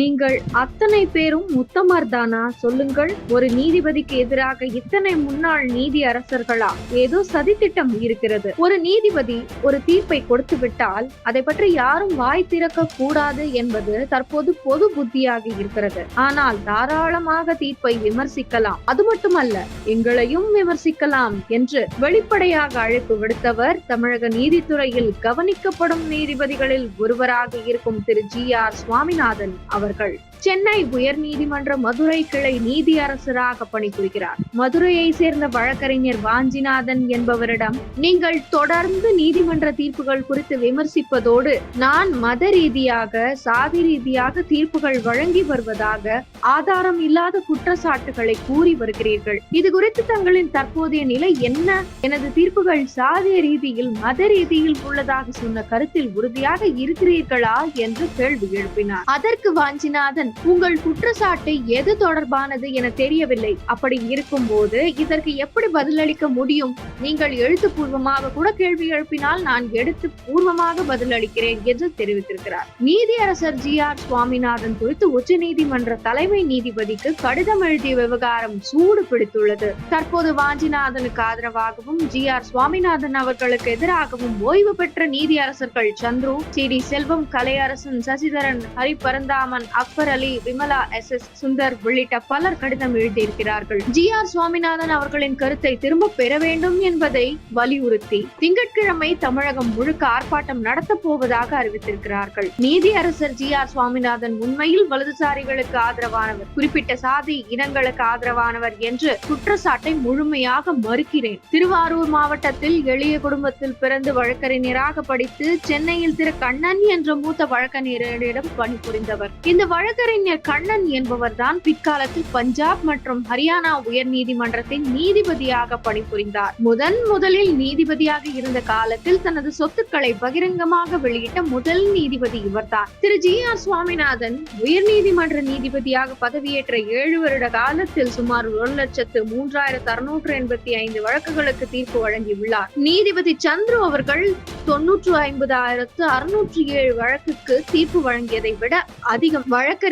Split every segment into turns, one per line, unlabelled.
நீங்கள் அத்தனை பேரும் உத்தமர் தானா சொல்லுங்கள். ஒரு நீதிபதிக்கு எதிராக இத்தனை முன்னாள் நீதி அரசர்களா? ஏதோ சதித்திட்டம் இருக்கிறது. ஒரு நீதிபதி ஒரு தீர்ப்பை கொடுத்து விட்டால் அதை பற்றி யாரும் வாய் திறக்க கூடாது என்பது தற்போது பொது புத்தியாக இருக்கிறது. ஆனால் தாராளமாக தீர்ப்பை விமர்சிக்கலாம். அது மட்டுமல்ல எங்களையும் விமர்சிக்கலாம் என்று வெளிப்படையாக அழைப்பு விடுத்தவர் தமிழக நீதித்துறையில் கவனிக்கப்படும் நீதிபதிகளில் ஒருவராக இருக்கும் திரு ஜி ஆர் சுவாமிநாதன் அவர். அவர்கள் சென்னை உயர்நீதிமன்ற மதுரை கிளை நீதியரசராக பணிபுரிகிறார். மதுரையை சேர்ந்த வழக்கறிஞர் வாஞ்சிநாதன் என்பவரிடம் நீங்கள் தொடர்ந்து நீதிமன்ற தீர்ப்புகள் குறித்து விமர்சிப்பதோடு நான் மத ரீதியாக சாதி ரீதியாக தீர்ப்புகள் வழங்கி வருவதாக ஆதாரம் இல்லாத குற்றச்சாட்டுகளை கூறி வருகிறீர்கள். இது குறித்து தங்களின் தற்போதைய நிலை என்ன? எனது தீர்ப்புகள் சாதிய ரீதியில் மத ரீதியில் உள்ளதாக சொன்ன கருத்தில் உறுதியாக இருக்கிறீர்களா? என்று கேள்வி எழுப்பினார். அதற்கு வாஞ்சிநாதன் உங்கள் குற்றச்சாட்டு எது தொடர்பானது என தெரியவில்லை. அப்படி இருக்கும்போது இதற்கு எப்படி பதிலளிக்க முடியும்? நீங்கள் எழுத்துப்பூர்வமாக கூட கேள்வி எழுப்பினால் நான் எடுத்து பூர்வமாக பதிலளிக்கிறேன் என்று தெரிவித்திருக்கிறார். நீதியரசர் ஜி. ஆர். சுவாமிநாதன் குறித்து உச்சநீதிமன்ற தலைமை நீதிபதிக்கு கடிதம் எழுதிய விவகாரம் சூடு பிடித்துள்ளது. தற்போது வாஞ்சிநாதனுக்கு ஆதரவாகவும் ஜி. ஆர். சுவாமிநாதன் அவர்களுக்கு எதிராகவும் ஓய்வு பெற்ற நீதியரசர்கள் Chandru C. T. Selvam Kalaiyarasan Sasidharan Hariparanthaman Akbar Ali Vimala S. S. Sundar உள்ளிட்ட பலர் கடிதம் எழுதியிருக்கிறார்கள். ஜி. ஆர். சுவாமிநாதன் அவர்களின் கருத்தை திரும்ப பெற வேண்டும் என்பதை வலியுறுத்தி திங்கட்கிழமை தமிழகம் முழுக்க ஆர்ப்பாட்டம் நடத்தப் போவதாக அறிவித்திருக்கிறார்கள். நீதி அரசர் ஜி. ஆர். சுவாமிநாதன் உண்மையில் வலதுசாரிகளுக்கு ஆதரவானவர் குறிப்பிட்ட சாதி இனங்களுக்கு ஆதரவானவர் என்று குற்றச்சாட்டை முழுமையாக மறுக்கிறேன். திருவாரூர் மாவட்டத்தில் எளிய குடும்பத்தில் பிறந்து வழக்கறிஞராக படித்து சென்னையில் திரு. கண்ணன் என்ற மூத்த வழக்கறிஞரிடம் பணிபுரிந்தவர். இந்த வழக்கறிஞர் கண்ணன் என்பவர்தான் பிற்காலத்தில் பஞ்சாப் மற்றும் ஹரியானா உயர் நீதிமன்றத்தின் நீதிபதியாக பணிபுரிந்தார். முதன் முதலில் நீதிபதியாக இருந்த காலத்தில் தனது சொத்துக்களை பகிரங்கமாக வெளியிட்ட முதல் நீதிபதி இவர்தான். திரு. ஜி. ஆர். சுவாமிநாதன் உயர் நீதிமன்ற நீதிபதியாக பதவியேற்ற ஏழு வருட காலத்தில் சுமார் ஒரு லட்சத்து மூன்றாயிரத்து அறுநூற்று எண்பத்தி ஐந்து வழக்குகளுக்கு தீர்ப்பு வழங்கியுள்ளார். நீதிபதி சந்துரு அவர்கள் தொன்னூற்று ஐம்பதாயிரத்து அறுநூற்று ஏழு வழக்குக்கு தீர்ப்பு வழங்கியதை விட அதிகம்.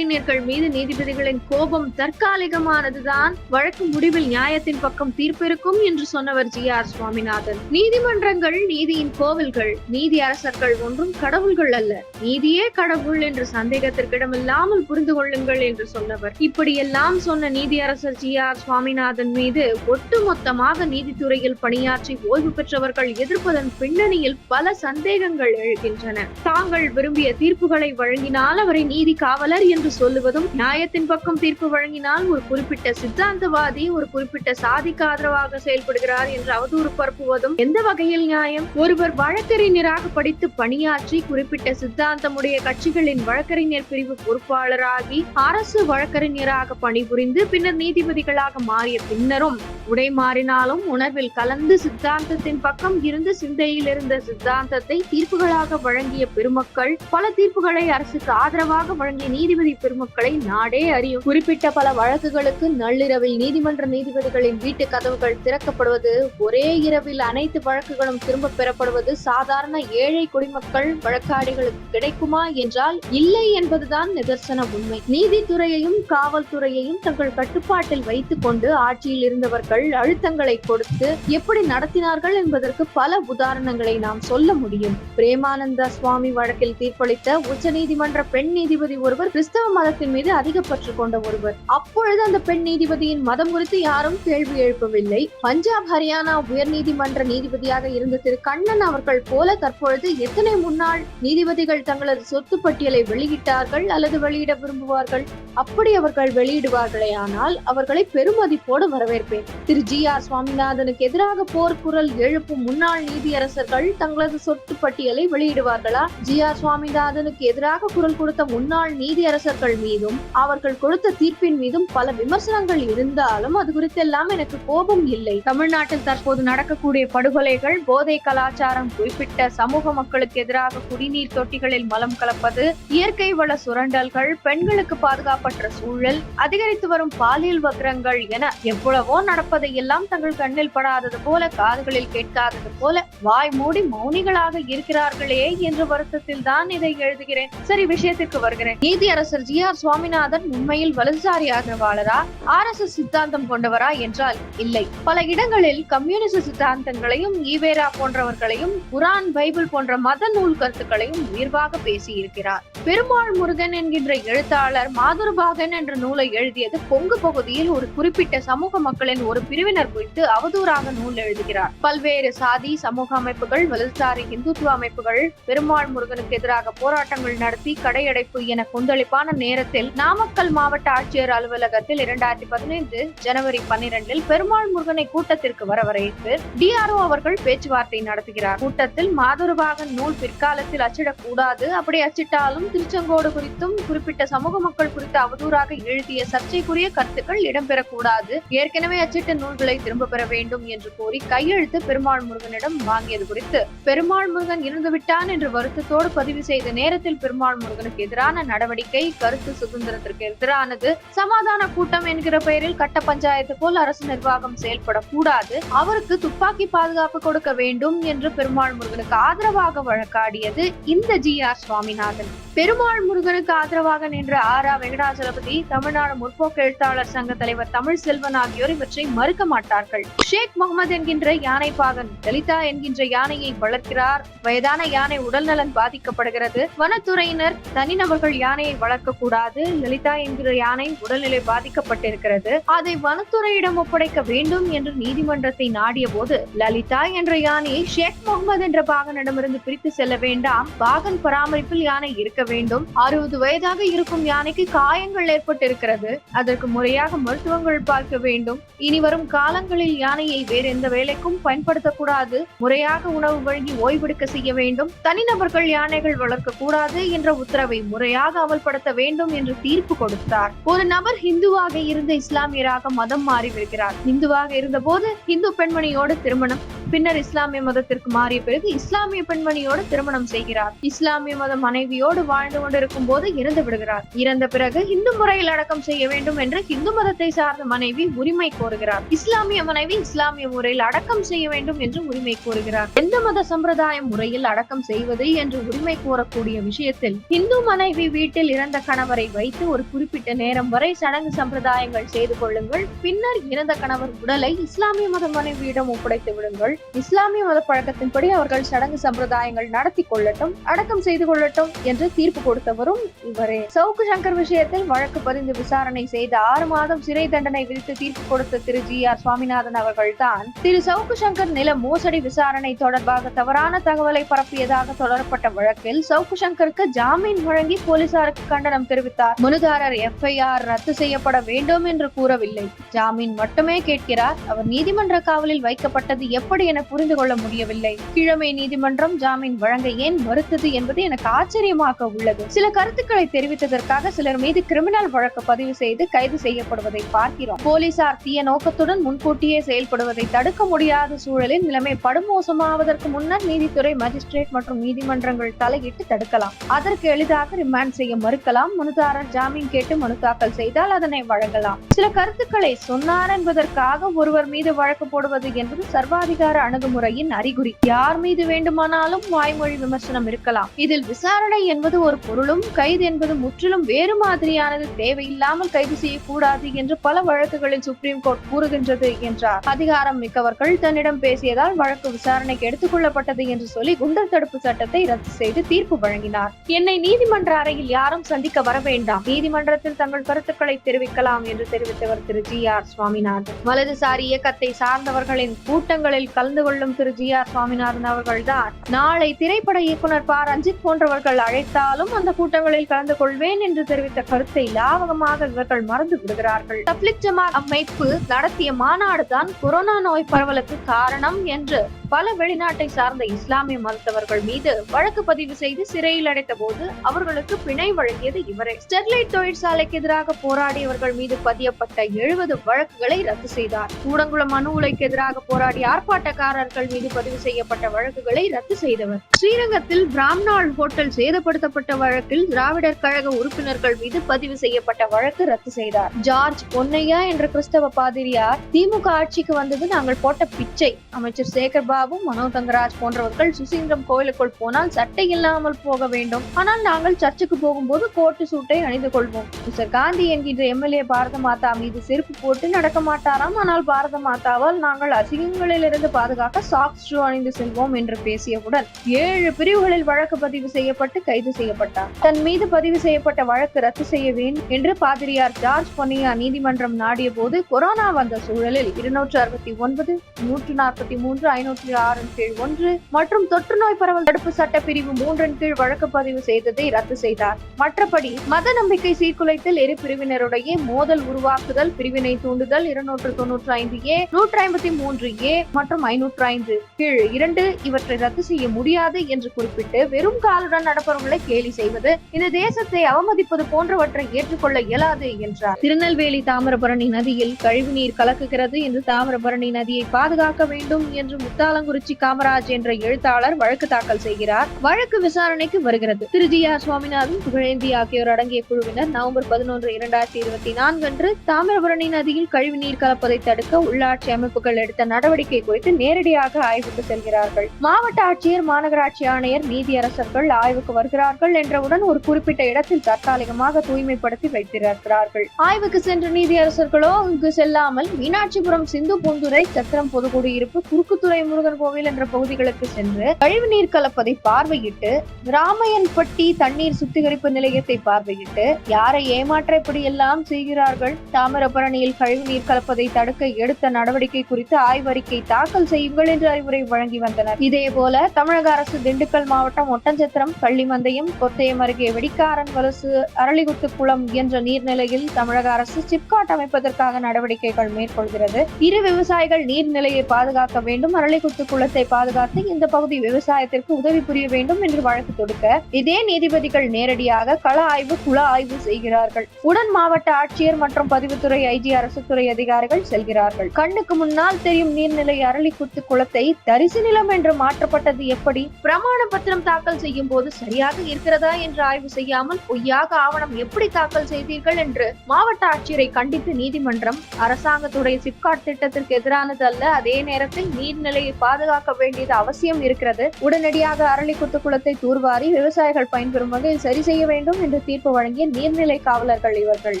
வழக்கறிஞர்கள் மீது நீதிபதிகளின் கோபம் தற்காலிகமானதுதான். வழக்கு முடிவில் நியாயத்தின் பக்கம் தீர்ப்பிருக்கும் என்று சொன்னவர் ஜி ஆர் சுவாமிநாதன். நீதிமன்றங்கள் நீதியின் கோவில்கள் நீதி அரசர்கள் ஒன்றும் கடவுள்கள் அல்ல. நீதியே கடவுள் என்று சந்தேகத்திற்கிடமில்லாமல் புரிந்து கொள்ளுங்கள் என்று சொன்னவர். இப்படியெல்லாம் சொன்ன நீதியரசர் ஜி ஆர் சுவாமிநாதன் மீது ஒட்டுமொத்தமாக நீதித்துறையில் பணியாற்றி ஓய்வு பெற்றவர்கள் எதிர்ப்பதன் பின்னணியில் பல சந்தேகங்கள் எழுகின்றன. தாங்கள் விரும்பிய தீர்ப்புகளை வழங்கினால் அவரை நீதி காவலர் என்று சொல்லுவதும் நியாயத்தின் பக்கம் தீர்ப்பு வழங்கினால் ஒரு குறிப்பிட்ட சித்தாந்தவாதி ஒரு குறிப்பிட்ட சாதிக்கு ஆதரவாக செயல்படுகிறார் என்று அவதூறு பரப்புவதும் எந்த வகையில் நியாயம்? ஒருவர் வழக்கறிஞராக படித்து பணியாற்றி குறிப்பிட்ட சித்தாந்தமுடைய கட்சிகளின் வழக்கறிஞர் பிரிவு பொறுப்பாளராகி அரசு வழக்கறிஞராக பணிபுரிந்து பின்னர் நீதிபதிகளாக மாறிய பின்னரும் உடை மாறினாலும் உணர்வில் கலந்து சித்தாந்தத்தின் பக்கம் இருந்து சிந்தையில் இருந்த சித்தாந்தத்தை தீர்ப்புகளாக வழங்கிய பெருமக்கள் பல தீர்ப்புகளை அரசுக்கு ஆதரவாக வழங்கிய நீதிபதி பெருமக்களை நாடே அறியும். குறிப்பிட்ட பல வழக்குகளுக்கு நள்ளிரவில் நீதிமன்ற நீதிபதிகளின் வீட்டு கதவுகள் திறக்கப்படுவது ஒரே இரவில் அனைத்து வழக்குகளும் திரும்ப பெறப்படுவது சாதாரண ஏழை குடிமக்கள் வழக்காடிகளுக்கு கிடைக்குமா என்றால் இல்லை என்பதுதான் நிதர்சன உண்மை. நீதித்துறையையும் காவல்துறையையும் தங்கள் கட்டுப்பாட்டில் வைத்துக் கொண்டு ஆட்சியில் இருந்தவர்கள் அழுத்தங்களை கொடுத்து எப்படி நடத்தினார்கள் என்பதற்கு பல உதாரணங்களை நாம் சொல்ல முடியும். பிரேமானந்தா சுவாமி வழக்கில் தீர்ப்பளித்த உச்சநீதிமன்ற பெண் நீதிபதி ஒருவர் கிறிஸ்தவ மதத்தின் மீது அதிக பற்று கொண்ட ஒருவர். அப்பொழுது அந்த பெண் நீதிபதியின் மதம் குறித்து யாரும் கேள்வி எழுப்பவில்லை. பஞ்சாப் ஹரியானா உயர் நீதிமன்ற நீதிபதியாக இருந்த திரு. கண்ணன் அவர்கள் போல தற்பொழுது எத்தனை முன்னாள் நீதிபதிகள் தங்களது சொத்து பட்டியலை வெளியிட்டார்கள் அல்லது வெளியிட விரும்புவார்கள்? அப்படி அவர்கள் வெளியிடுவார்களே ஆனால் அவர்களை பெருமதிப்போடு வரவேற்பேன். திரு. ஜி. ஆர். சுவாமிநாதனுக்கு எதிராக போர்க்குரல் எழுப்பும் முன்னாள் நீதியரசர்கள் தங்களது சொத்து பட்டியலை வெளியிடுவார்களா? ஜி. ஆர். சுவாமிநாதனுக்கு எதிராக குரல் கொடுத்த முன்னாள் நீதியரசர் நீதியரசர்கள் மீதும் அவர்கள் கொடுத்த தீர்ப்பின் மீதும் பல விமர்சனங்கள் இருந்தாலும் அது குறித்தெல்லாம் எனக்கு கோபம் இல்லை. தமிழ்நாட்டில் தற்போது நடக்கக்கூடிய படுகொலைகள் போதை கலாச்சாரம் குறிப்பிட்ட சமூக மக்களுக்கு எதிராக குடிநீர் தொட்டிகளில் மலம் கலப்பது இயற்கை வள சுரண்டல்கள் பெண்களுக்கு பாதுகாப்பற்ற சூழல் அதிகரித்து வரும் பாலியல் வக்ரங்கள் என எவ்வளவோ நடப்பதை எல்லாம் தங்கள் கண்ணில் படாதது போல காதுகளில் கேட்காதது போல வாய் மூடி மௌனிகளாக இருக்கிறார்களே என்ற வருத்தத்தில் தான் இதை எழுதுகிறேன். சரி விஷயத்திற்கு வருகிறேன். நீதியரசர் ஜி ஆர் சுவாமிநாதன் உண்மையில் வலதுசாரி ஆதரவாளரா ஆர் எஸ் எஸ் சித்தாந்தம் கொண்டவரா என்றால் இல்லை. பல இடங்களில் கம்யூனிச சித்தாந்தங்களையும் ஈவேரா போன்றவர்களையும் குரான் பைபிள் போன்ற மத நூல் கருத்துக்களையும் உயர்வாக பேசியிருக்கிறார். பெருமாள் முருகன் என்கின்ற எழுத்தாளர் மாதுர்பாகன் என்ற நூலை எழுதியது கொங்கு பகுதியில் ஒரு குறிப்பிட்ட சமூக மக்களின் ஒரு பிரிவினர் குறித்து அவதூறாக நூல் எழுதுகிறார். பல்வேறு சாதி சமூக அமைப்புகள் வலதுசாரி இந்துத்துவ அமைப்புகள் பெருமாள் முருகனுக்கு எதிராக போராட்டங்கள் நடத்தி கடையடைப்பு என கொந்தளிப்பான நேரத்தில் நாமக்கல் மாவட்ட ஆட்சியர் அலுவலகத்தில் இரண்டாயிரத்தி பதினைந்து ஜனவரி பன்னிரண்டில் பெருமாள் முருகனை கூட்டத்திற்கு வரவழைத்து டிஆர்ஓ அவர்கள் பேச்சுவார்த்தை நடத்துகிறார். கூட்டத்தில் மாதுருபாகன் நூல் பிற்காலத்தில் அச்சிடக்கூடாது. அப்படி அச்சிட்டாலும் திருச்செங்கோடு குறித்தும் குறிப்பிட்ட சமூக மக்கள் குறித்து அவதூறாக எழுதிய சர்ச்சைக்குரிய கருத்துக்கள் இடம்பெறக்கூடாது. ஏற்கனவே அச்சிட்ட நூல்களை திரும்ப பெற வேண்டும் என்று கோரி கையெழுத்து பெருமாள் முருகனிடம் வாங்கியது குறித்து பெருமாள் முருகன் இருந்துவிட்டான் என்று வருத்தத்தோடு பதிவு செய்த நேரத்தில் பெருமாள் முருகனுக்கு எதிரான நடவடிக்கை கருத்து சுதந்திரத்திற்கு எதிரானது. சமாதான கூட்டம் என்கிற பெயரில் கட்ட பஞ்சாயத்து போல் அரசு நிர்வாகம் செயல்படக்கூடாது. அவருக்கு துப்பாக்கி பாதுகாப்பு கொடுக்க வேண்டும் என்று பெருமாள் முருகனுக்கு ஆதரவாக வழக்காடியது இந்த ஜி ஆர் சுவாமிநாதன். பெருமாள் முருகனுக்கு ஆதரவாக நின்ற ஆர் ஆ வெங்கடாஜலபதி தமிழ்நாடு முற்போக்கு எழுத்தாளர் சங்க தலைவர் தமிழ் செல்வன் ஆகியோர் இவற்றை மறுக்க மாட்டார்கள். ஷேக் முகமது என்கின்ற யானை பாகன் லலிதா என்கின்ற யானையை வளர்க்கிறார். வயதான யானை உடல்நலன் பாதிக்கப்படுகிறது. வனத்துறையினர் தனிநபர்கள் யானையை வளர்க்க கூடாது. லலிதா என்கிற யானை உடல்நிலை பாதிக்கப்பட்டிருக்கிறது. அதை வனத்துறையிடம் ஒப்படைக்க வேண்டும் என்று நீதிமன்றத்தை நாடிய போது லலிதா என்ற யானையை ஷேக் முகமது என்ற பாகனிடமிருந்து பிரித்து செல்ல வேண்டாம். பாகன் பராமரிப்பில் யானை இருக்க வேண்டும். அறுபது வயதாக இருக்கும் யானைக்கு காயங்கள் ஏற்பட்டிருக்கிறது. அதற்கு முறையாக மருத்துவங்கள் பார்க்க வேண்டும். இனி வரும் காலங்களில் யானையை வேறு எந்த வேலைக்கும் பயன்படுத்தக்கூடாது முறையாக உணவு வழங்கி ஓய்வெடுக்க செய்ய வேண்டும். தனிநபர்கள் யானைகள் வளர்க்க கூடாது என்ற உத்தரவை முறையாக அமல்படுத்த வேண்டும் என்று தீர்ப்பு கொடுத்தார். ஒரு நபர் ஹிந்துவாக இருந்த இஸ்லாமியராக மதம் மாறி வருகிறார் இந்துவாக இருந்தபோது இந்து பெண்மணியோடு திருமணம் பின்னர் இஸ்லாமிய மதத்திற்கு மாறிய பிறகு இஸ்லாமிய பெண்மணியோடு திருமணம் செய்கிறார். இஸ்லாமிய மத மனைவியோடு வாழ்ந்து கொண்டிருக்கும் போது இறந்து விடுகிறார். இறந்த பிறகு இந்து முறையில் அடக்கம் செய்ய வேண்டும் என்று இந்து மதத்தை சார்ந்த மனைவி உரிமை கோருகிறார். இஸ்லாமிய மனைவி இஸ்லாமிய முறையில் அடக்கம் செய்ய வேண்டும் என்று உரிமை கோருகிறார். எந்த மத சம்பிரதாய முறையில் அடக்கம் செய்வது என்று உரிமை கோரக்கூடிய விஷயத்தில் இந்து மனைவி வீட்டில் இறந்த கணவரை வைத்து ஒரு குறிப்பிட்ட நேரம் வரை சடங்கு சம்பிரதாயங்கள் செய்து கொள்ளுங்கள். பின்னர் இறந்த கணவர் உடலை இஸ்லாமிய மத மனைவியிடம் ஒப்படைத்து விடுங்கள். இஸ்லாமிய மத பழக்கத்தின்படி அவர்கள் சடங்கு சம்பிரதாயங்கள் நடத்தி கொள்ளட்டும் அடக்கம் செய்து கொள்ளட்டும் என்று தீர்ப்பு கொடுத்தவரும் இவரே. சவுக்கு சங்கர் விஷயத்தில் வழக்கு பதிந்து விசாரணை செய்து ஆறு மாதம் சிறை தண்டனை விதித்து தீர்ப்பு கொடுத்த திரு ஜி ஆர் சுவாமிநாதன் அவர்கள்தான் திரு சவுக்கு சங்கர் நில மோசடி விசாரணை தொடர்பாக தவறான தகவலை பரப்பியதாக தொடரப்பட்ட வழக்கில் சவுக்கு சங்கருக்கு ஜாமீன் வழங்கி போலீசாருக்கு கண்டனம் தெரிவித்தார். மனுதாரர் எஃப்ஐஆர் ரத்து செய்யப்பட வேண்டும் என்று கூறவில்லை. ஜாமீன் மட்டுமே கேட்கிறார். அவர் நீதிமன்ற காவலில் வைக்கப்பட்டது எப்படி என புரிந்து கொள்ள முடியவில்லை. கிழமை நீதிமன்றம் ஜாமீன் வழங்க ஏன் மறுத்தது என்பது எனக்கு ஆச்சரியமாக உள்ளது. சில கருத்துக்களை தெரிவித்ததற்காக சிலர் மீது கிரிமினல் வழக்கு பதிவு செய்து கைது செய்யப்படுவதை பார்க்கிறோம். போலீசார் தீய நோக்கத்துடன் முன்கூட்டியே செயல்படுவதை தடுக்க முடியாத சூழலில் நிலைமை படுமோசமாவதற்கு முன்னர் நீதித்துறை மஜிஸ்ட்ரேட் மற்றும் நீதிமன்றங்கள் தலையிட்டு தடுக்கலாம். அதற்கு எளிதாக ரிமாண்ட் செய்ய மறுக்கலாம். மனுதாரர் ஜாமீன் கேட்டு மனு தாக்கல் செய்தால் அதனை வழங்கலாம். சில கருத்துக்களை சொன்னார் என்பதற்காக ஒருவர் மீது வழக்கு போடுவது என்பது சர்வாதிகார அணுகுமுறையின் அறிகுறி. யார் மீது வேண்டுமானாலும் வாய்மொழி விமர்சனம் இருக்கலாம். இதில் விசாரணை என்பது ஒரு பொருளும் கைது என்பது முற்றிலும் வேறு மாதிரியானது. தேவையில்லாமல் கைது செய்யக்கூடாது என்று பல வழக்குகளில் சுப்ரீம் கோர்ட் கூறுகின்றது என்றார். அதிகாரம் மிக்கவர்கள் தன்னிடம் பேசியதால் வழக்கு விசாரணைக்கு எடுத்துக்கொள்ளப்பட்டது என்று சொல்லி குண்டர் தடுப்பு சட்டத்தை ரத்து செய்து தீர்ப்பு வழங்கினார். என்னை நீதிமன்ற அறையில் யாரும் சந்திக்க வர வேண்டாம். நீதிமன்றத்தில் தங்கள் கருத்துக்களை தெரிவிக்கலாம் என்று தெரிவித்தவர் திரு ஜி ஆர் சுவாமிநாதன். வலதுசாரி இயக்கத்தை சார்ந்தவர்களின் கூட்டங்களில் கலந்து கொள்ளும் திரு ஜி ஆர் சுவாமிநாதன் அவர்கள்தான். நாளை திரைப்பட இயக்குனர் ப. ரஞ்சித் போன்றவர்கள் அழைத்தாலும் அந்த கூட்டங்களில் கலந்து கொள்வேன் என்று தெரிவித்த கருத்தை லாவகமாக இவர்கள் மறந்து விடுகிறார்கள். தப்லிக் ஜமாத் அமைப்பு நடத்திய மாநாடு தான் கொரோனா நோய் பரவலுக்கு காரணம் என்று பல வெளிநாட்டை சார்ந்த இஸ்லாமிய மருத்துவர்கள் மீது வழக்கு பதிவு செய்து சிறையில் அடைத்த போது அவர்களுக்கு பிணை வழங்கியது இவரே. ஸ்டெர்லைட் தொழிற்சாலைக்கு எதிராக போராடியவர்கள் மீது பதியப்பட்ட எழுபது வழக்குகளை ரத்து செய்தார். கூடங்குளம் அணு உலைக்கு எதிராக போராடிய ஆர்ப்பாட்ட கட்டடக்காரர்கள் மீது பதிவு செய்யப்பட்ட வழக்குகளை ரத்து செய்தவர். ஸ்ரீரங்கத்தில் பிராம்னால் ஹோட்டல் சேதப்படுத்தப்பட்ட வழக்கில் திராவிடர் கழக உறுப்பினர்கள் மீது பதிவு செய்யப்பட்ட வழக்கு ரத்து செய்தார். ஜார்ஜ் பொன்னையா என்ற கிறிஸ்தவ பாதிரியார் திமுக ஆட்சிக்கு வந்தது நாங்கள் போட்ட பிச்சை. அமைச்சர் சேகர் பாபு மனோ தங்கராஜ் போன்றவர்கள் சுசீந்திரம் கோயிலுக்குள் போனால் சட்டை இல்லாமல் போக வேண்டும். ஆனால் நாங்கள் சர்ச்சுக்கு போகும்போது கோட்டு சூட்டை அணிந்து கொள்வோம். மிஸ்டர் காந்தி என்கின்ற எம்எல்ஏ பாரத மாதா மீது செருப்பு போட்டு நடக்க மாட்டாராம். ஆனால் பாரத மாதாவால் நாங்கள் அசிங்கங்களிலிருந்து பாதுகாக்க சாக்ஸ் ஷூ அணிந்து செல்வோம் என்று பேசியவுடன் ஏழு பிரிவுகளில் வழக்கு பதிவு செய்யப்பட்டு கைது செய்யப்பட்டார். தன் மீது பதிவு செய்யப்பட்ட வழக்கு ரத்து செய்ய வேண்டும் என்று பாதிரியார் ஜார்ஜ் பொன்னியா நீதிமன்றம் நாடிய போது கொரோனா வந்த சூழலில் இருநூற்று அறுபத்தி ஒன்பது நூற்று நாற்பத்தி மூன்று ஐநூற்றி ஆறு கீழ் ஒன்று மற்றும் தொற்று நோய் பரவல் தடுப்பு சட்ட பிரிவு மூன்றின் கீழ் வழக்கு பதிவு செய்ததை ரத்து செய்தார். மற்றபடி மத நம்பிக்கை சீர்குலைத்தல் இரு பிரிவினருடைய மோதல் உருவாக்குதல் பிரிவினை தூண்டுதல் இருநூற்று தொன்னூற்றி ஐந்து ஏ நூற்றி ஐம்பத்தி மூன்று ஏ மற்றும் ஐநூற்று ஐந்து. கீழ் இரண்டு இவற்றை ரத்து செய்ய முடியாது என்று குறிப்பிட்டு வெறும் காலுடன் நடப்பவர்களை கேலி செய்வது இந்த தேசத்தை அவமதிப்பது போன்றவற்றை ஏற்றுக்கொள்ள இயலாது என்றார். திருநெல்வேலி தாமிரபரணி நதியில் கழிவுநீர் கலக்குகிறது என்று தாமிரபரணி நதியை பாதுகாக்க வேண்டும் என்று முத்தாலங்குறிச்சி காமராஜ் என்ற எழுத்தாளர் வழக்கு தாக்கல் செய்கிறார். வழக்கு விசாரணைக்கு வருகிறது. திரு. ஜி. ஆர். சுவாமிநாதன் புகழேந்தி ஆகியோர் அடங்கிய குழுவினர் நவம்பர் பதினொன்று இரண்டாயிரத்தி இருபத்தி நான்கு அன்று தாமிரபரணி நதியில் கழிவுநீர் கலப்பதை தடுக்க உள்ளாட்சி அமைப்புகள் எடுத்த நடவடிக்கை குறித்து நேரடியாக ஆய்வுக்கு செல்கிறார்கள். மாவட்ட ஆட்சியர் மாநகராட்சி ஆணையர் நீதியரசர்கள் ஆய்வுக்கு வருகிறார்கள் என்றவுடன் ஒரு குறிப்பிட்ட இடத்தில் தற்காலிகமாக தூய்மைப்படுத்தி வைத்திருக்கிறார்கள். ஆய்வுக்கு சென்ற நீதியரசர்களோ அங்கு செல்லாமல் மீனாட்சிபுரம் சிந்து பூந்துரை சத்திரம் பொதுக்குடியிருப்பு குறுக்குத்துறை முருகன் கோவில் என்ற பகுதிகளுக்கு சென்று கழிவுநீர் கலப்பதை பார்வையிட்டு ராமையன்பட்டி தண்ணீர் சுத்திகரிப்பு நிலையத்தை பார்வையிட்டு யாரை ஏமாற்ற இப்படி எல்லாம் செய்கிறார்கள்? தாமிரபரணியில் கழிவுநீர் கலப்பதை தடுக்க எடுத்த நடவடிக்கை குறித்து ஆய்வறிக்கை தாக்கல் செய்யுங்கள் என்று அறிவுரை வழங்கி வந்தனர். இதே போல தமிழக அரசு திண்டுக்கல் மாவட்டம் ஒட்டஞ்சத்திரம் கள்ளிமந்தயம் கொத்தயம் அருகே வெடிக்காரன் வலசு அரளிகுத்து குளம் என்ற நீர்நிலையில் தமிழக அரசு சிப்காட் அமைப்பதற்காக நடவடிக்கைகள் மேற்கொள்கிறது. இரு விவசாயிகள் நீர்நிலையை பாதுகாக்க வேண்டும் அரளிகுத்து குளத்தை பாதுகாத்து இந்த பகுதி விவசாயத்திற்கு உதவி புரிய வேண்டும் என்று வழக்கு தொடுக்க இதே நீதிபதிகள் நேரடியாக கள ஆய்வு குள ஆய்வு செய்கிறார்கள். உடன் மாவட்ட ஆட்சியர் மற்றும் பதிவுத்துறை ஐஜி அரசு துறை அதிகாரிகள் செல்கிறார்கள். கண்ணுக்கு முன்னால் தெரியும் நீர்நிலை அரளிக்கு அரளிக்குத்து குளத்தை தரிசு நிலம் என்று மாற்றப்பட்டது எப்படி? பிரமாண பத்திரம் தாக்கல் செய்யும் போது சரியாக இருக்கிறதா என்று ஆய்வு செய்யாமல் பொய்யாக ஆவணம் எப்படி தாக்கல் செய்தீர்கள் என்று மாவட்ட ஆட்சியரை கண்டித்து நீதிமன்றம் அரசாங்கத்துடைய சிப்காட் திட்டத்திற்கு எதிரானது அல்ல. அதே நேரத்தில் நீர்நிலையை பாதுகாக்க வேண்டியது அவசியம் இருக்கிறது. உடனடியாக அரளிக்குத்து குளத்தை தூர்வாரி விவசாயிகள் பயன்பெறும் வகையில் சரி செய்ய வேண்டும் என்று தீர்ப்பு வழங்கிய நீர்நிலை காவலர்கள் இவர்கள்.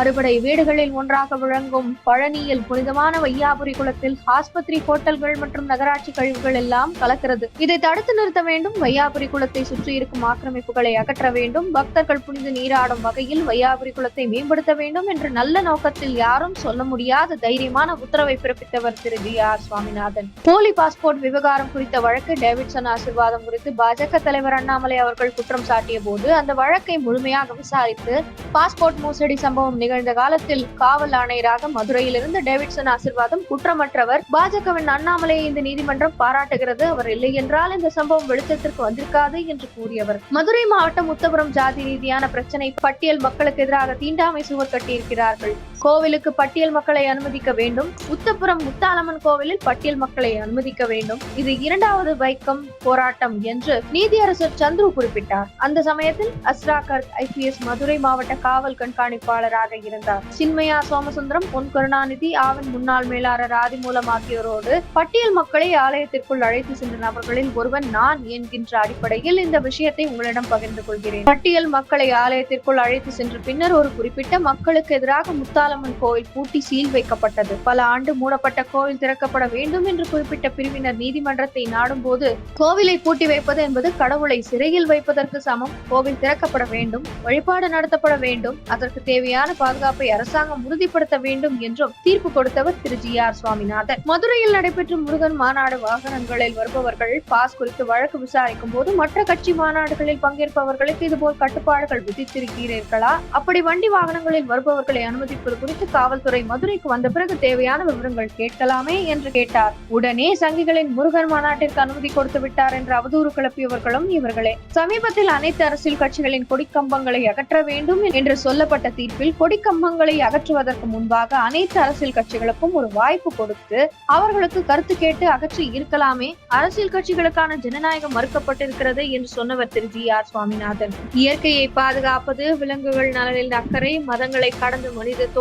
அறுபடை வீடுகளில் ஒன்றாக விளங்கும் பழனியில் புனிதமான வையாபுரி குளத்தில் ஆஸ்பத்திரி ஹோட்டல்கள் மற்றும் நகராட்சி கழிவுகள் எல்லாம் கலக்கிறது. இதை தடுத்து நிறுத்த வேண்டும். வையாபுரி குளத்தை சுற்றி இருக்கும் ஆக்கிரமிப்புகளை அகற்ற வேண்டும். பக்தர்கள் புனித நீராடும் வகையில் வையாபுரி குளத்தை மேம்படுத்த வேண்டும் என்ற நல்ல நோக்கத்தில் யாரும் சொல்ல முடியாத தைரியமான உத்தரவை பிறப்பித்தவர் திரு ஜி ஆர் சுவாமிநாதன். போலி பாஸ்போர்ட் விவகாரம் குறித்த வழக்கு டேவிட்சன் ஆசிர்வாதம் குறித்து பாஜக தலைவர் அண்ணாமலை அவர்கள் குற்றம் சாட்டிய போது அந்த வழக்கை முழுமையாக விசாரித்து பாஸ்போர்ட் மோசடி சம்பவம் நிகழ்ந்த காலத்தில் காவல் ஆணையராக மதுரையிலிருந்து டேவிட்சன் ஆசிர்வாதம் குற்றமற்றவர் பாஜகவின் அண்ணாமலை அண்ணாமலையை இந்த நீதிமன்றம் பாராட்டுகிறது. அவர் இல்லை என்றால் இந்த சம்பவம் வெளிச்சத்திற்கு வந்திருக்காது என்று கூறியவர். மதுரை மாவட்டம் உத்தபுரம் ஜாதி ரீதியான பிரச்சனை பட்டியல் மக்களுக்கு எதிராக தீண்டாமை சுவர் கட்டியிருக்கிறார்கள். கோவிலுக்கு பட்டியல் மக்களை அனுமதிக்க வேண்டும். உத்தப்புறம் முத்தாலம்மன் கோவிலில் பட்டியல் மக்களை அனுமதிக்க வேண்டும். இது இரண்டாவது வைக்கம் போராட்டம் என்று நீதியரசர் சந்துரு குறிப்பிட்டார். அந்த சமயத்தில் அஸ்ராகர் ஐபிஎஸ் மதுரை மாவட்ட காவல் கண்காணிப்பாளராக இருந்தார். சின்மயா சோமசுந்தரம் பொன் கருணாநிதி ஆவின் முன்னாள் மேலாளர் ஆதிமூலம் ஆகியோரோடு பட்டியல் மக்களை ஆலயத்திற்குள் அழைத்து சென்ற நபர்களில் ஒருவன் நான் என்கின்ற அடிப்படையில் இந்த விஷயத்தை உங்களிடம் பகிர்ந்து கொள்கிறேன். பட்டியல் மக்களை ஆலயத்திற்குள் அழைத்து சென்ற பின்னர் ஒரு குறிப்பிட்ட மக்களுக்கு எதிராக முத்தாலம்மன் கோவில் பூட்டி சீல் வைக்கப்பட்டது. பல ஆண்டு மூடப்பட்ட கோவில் திறக்கப்பட வேண்டும் என்று குறிப்பிட்ட பிரிவினர் நீதிமன்றத்தை நாடும் போது கோவிலை பூட்டி வைப்பது என்பது கடவுளை சிறையில் வைப்பதற்கு சமம். கோவில் திறக்கப்பட வேண்டும் வழிபாடு நடத்தப்பட வேண்டும் அதற்கு தேவையான பாதுகாப்பை அரசாங்கம் உறுதிப்படுத்த வேண்டும் என்றும் தீர்ப்பு கொடுத்தவர் திரு ஜி ஆர் சுவாமிநாதன். மதுரையில் நடைபெற்ற முருகன் மாநாடு வாகனங்களில் வருபவர்கள் பாஸ் குறித்து வழக்கு விசாரிக்கும் போது மற்ற கட்சி மாநாடுகளில் பங்கேற்பவர்களுக்கு இதுபோல் கட்டுப்பாடுகள் விதித்திருக்கிறீர்களா? அப்படி வண்டி வாகனங்களில் வருபவர்களை அனுமதிப்பது இருப்பவர்கள் குறித்து காவல்துறை மதுரைக்கு வந்த பிறகு தேவையான விவரங்கள் கேட்கலாமே என்று கேட்டார். உடனே சங்கிகளின் முருகன் மாநாட்டிற்கு அனுமதி கொடுத்து விட்டார் என்று அவதூறு கிளப்பியவர்களும் இவர்களே. சமீபத்தில் அனைத்து அரசியல் கட்சிகளின் கொடிக்கம்பங்களை அகற்ற வேண்டும் என்று சொல்லப்பட்ட தீர்ப்பில் கொடிக்கம்பங்களை அகற்றுவதற்கு முன்பாக அனைத்து அரசியல் கட்சிகளுக்கும் ஒரு வாய்ப்பு கொடுத்து அவர்களுக்கு கருத்து கேட்டு அகற்றி இருக்கலாமே. அரசியல் கட்சிகளுக்கான ஜனநாயகம் மறுக்கப்பட்டிருக்கிறது என்று சொன்னவர் திரு ஜி ஆர் சுவாமிநாதன். இயற்கையை பாதுகாப்பது விலங்குகள் நலனில் அக்கறை மதங்களை கடந்து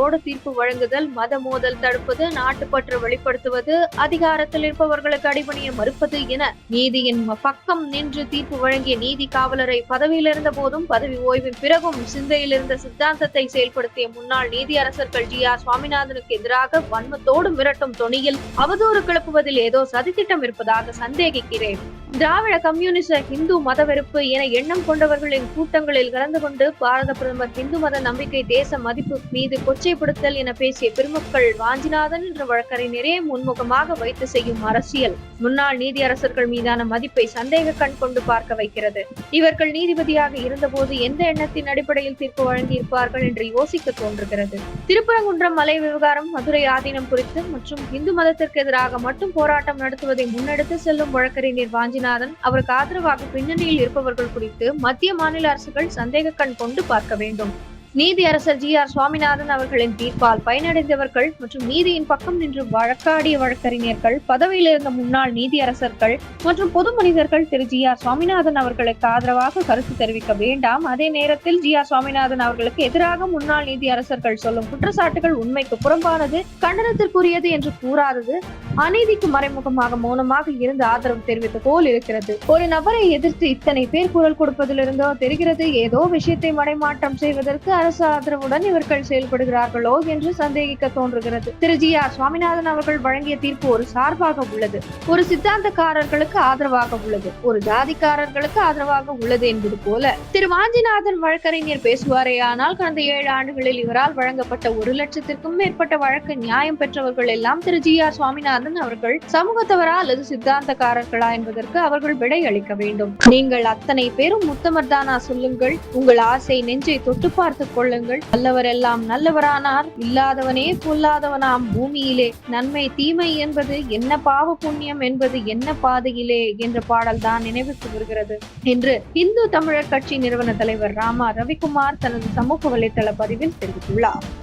மனிதத்தோடு தீர்ப்பு வழங்குதல் மத மோதல் தடுப்பது நாட்டுப்பற்று வெளிப்படுத்துவது அதிகாரத்தில் இருப்பவர்களுக்கு அடிபணிய மறுப்பது என நீதியின் பக்கம் நின்று தீர்ப்பு வழங்கிய நீதி காவலரை பதவியில் இருந்த போதும் பதவி ஓய்வின் பிறகும் சிந்தையில் இருந்த சித்தாந்தத்தை செயல்படுத்திய முன்னாள் நீதியரசர்கள் ஜி ஆர் சுவாமிநாதனுக்கு எதிராக வன்மத்தோடு மிரட்டும் தொனியில் அவதூறு கிளப்புவதில் ஏதோ சதித்திட்டம் இருப்பதாக சந்தேகிக்கிறேன். திராவிட கம்யூனிச இந்து மத வெறுப்பு என எண்ணம் கொண்டவர்களின் கூட்டங்களில் கலந்து கொண்டு பாரத பிரதமர் இந்து மத நம்பிக்கை தேச மதிப்பு மீது கொச்சை கொச்சைப்படுத்தல் என பேசிய பெருமக்கள் வாஞ்சிநாதன் என்ற வழக்கறிஞரே முன்முகமாக வைத்து செய்யும் அரசியல். முன்னாள் நீதியரசர்கள் மீதான மதிப்பை சந்தேக கண் கொண்டு பார்க்க வைக்கிறது. இவர்கள் நீதிபதியாக இருந்தபோது எந்த எண்ணத்தின் அடிப்படையில் தீர்ப்பு வழங்கியிருப்பார்கள் என்று யோசிக்க தோன்றுகிறது. திருப்பரங்குன்றம் மலை விவகாரம் மதுரை ஆதீனம் குறித்து மற்றும் இந்து மதத்திற்கு எதிராக மட்டும் போராட்டம் நடத்துவதை முன்னெடுத்து செல்லும் வழக்கறிஞர் வாஞ்சிநாதன் அவருக்கு ஆதரவாக பின்னணியில் இருப்பவர்கள் குறித்து மத்திய மாநில அரசுகள் சந்தேக கண் கொண்டு பார்க்க வேண்டும். நீதியரசர் ஜி ஆர் சுவாமிநாதன் அவர்களின் தீர்ப்பால் பயனடைந்தவர்கள் மற்றும் நீதியின் பக்கம் நின்று வழக்காடிய வழக்கறிஞர்கள் பதவியில் இருந்த முன்னாள் நீதியரசர்கள் மற்றும் பொது மனிதர்கள் திரு ஜி ஆர் சுவாமிநாதன் அவர்களுக்கு ஆதரவாக கருத்து தெரிவிக்க வேண்டாம். அதே நேரத்தில் ஜி ஆர் சுவாமிநாதன் அவர்களுக்கு எதிராக முன்னாள் நீதியரசர்கள் சொல்லும் குற்றச்சாட்டுகள் உண்மைக்கு புறம்பானது கண்டனத்திற்குரியது என்று கூறாதது. அநீதிக்கு மறைமுகமாக மௌனமாக இருந்து ஆதரவு தெரிவித்த போல் இருக்கிறது ஒரு நபரை எதிர்த்து இத்தனை பேர் குரல் கொடுப்பதிலிருந்தோ தெரிகிறது. ஏதோ விஷயத்தை மடைமாற்றம் செய்வதற்கு அரசு ஆதரவுடன் இவர்கள் செயல்படுகிறார்களோ என்று சந்தேகிக்க தோன்றுகிறது. திரு. ஜி. ஆர். சுவாமிநாதன் அவர்கள் வழங்கிய தீர்ப்பு ஒரு சார்பாக உள்ளது. ஒரு சித்தாந்தக்காரர்களுக்கு ஆதரவாக உள்ளது. ஒரு ஜாதிக்காரர்களுக்கு ஆதரவாக உள்ளது என்பது போல. திரு. வாஞ்சிநாதன் வழக்கறிஞர் பேசுவாரே ஆனால் கடந்த ஏழு ஆண்டுகளில் இவரால் வழங்கப்பட்ட ஒரு லட்சத்திற்கும் மேற்பட்ட வழக்கு நியாயம் பெற்றவர்கள் எல்லாம் திரு. ஜி. ஆர். சுவாமிநாதன் அவர்கள் சமூகத்தவரா அல்லது சித்தாந்தக்காரர்களா என்பதற்கு அவர்கள் விடை அளிக்க வேண்டும். நீங்கள் அத்தனை பேரும் முத்தமர்தானா சொல்லுங்கள். உங்கள் ஆசை நெஞ்சை தொட்டு பார்த்துக் கொள்ளுங்கள். நல்லவரெல்லாம் நல்லவரானார். இல்லாதவனே பொல்லாதவனாம். பூமியிலே நன்மை தீமை என்பது என்ன பாவ புண்ணியம் என்பது என்ன பாதையிலே என்ற பாடல் தான் நினைவுக்கு வருகிறது. என்று இந்து தமிழர் கட்சி நிறுவன தலைவர் ராமா ரவிக்குமார் தனது சமூக வலைதள பதிவில் தெரிவித்துள்ளார்.